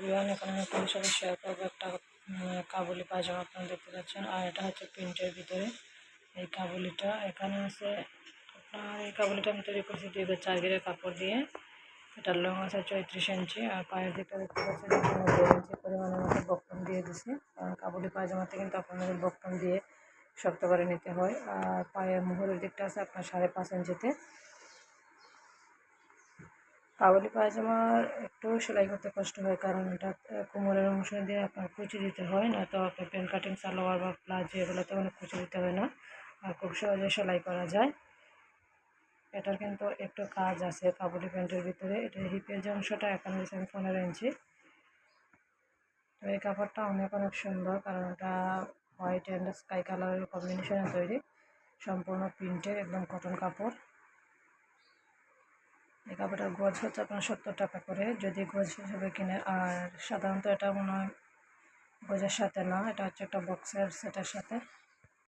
বিহান এখানে আপনাদের সাথে শেয়ার করব একটা কাবুলি পায়জামা আপনারা দেখতে পাচ্ছেন। আর এটা হচ্ছে প্রিন্টের ভিতরে এই কাবুলিটা। এখানে আছে আপনার এই কাবুলিটা আমি তৈরি করছি দুই হাজার চার গিরের কাপড় দিয়ে। এটার লং আছে চৌত্রিশ ইঞ্চি। আর পায়ের দিকটা দেখতে পাচ্ছেন দেড় ইঞ্চি পরিমাণের মতো বক্রম দিয়ে দিছি। কারণ কাবুলি পায়জামাতে কিন্তু আপনাদের বক্রম দিয়ে শক্ত করে নিতে হয়। আর পায়ের মুহুরের দিকটা আছে আপনার সাড়ে পাঁচ ইঞ্চিতে। কাবুলি পায়জামার একটু সেলাই করতে কষ্ট হয়, কারণ এটা কোমরের অংশ দিয়ে আপনার কুচি দিতে হয় না, তো আপনার প্যান্ট কাটিং সালোয়ার বা প্লাজো এগুলোতে অনেক কুচি দিতে হয় না। আর খুব সহজে সেলাই করা যায়। এটার কিন্তু একটু কাজ আছে কাবুলি প্যান্টের ভিতরে। এটা হিপের যে অংশটা, এখানে আমি পনেরো ইঞ্চি। তো এই কাপড়টা অনেক অনেক সুন্দর, কারণ এটা হোয়াইট অ্যান্ড স্কাই কালারের কম্বিনেশনে তৈরি। সম্পূর্ণ প্রিন্টের, একদম কটন কাপড়। এই গজ হচ্ছে আপনার সত্তর টাকা করে। যদি গজ হিসেবে কিনে, আর সাধারণত এটা মনে হয় গজের সাথে না, এটা হচ্ছে একটা বক্সের সেটের সাথে।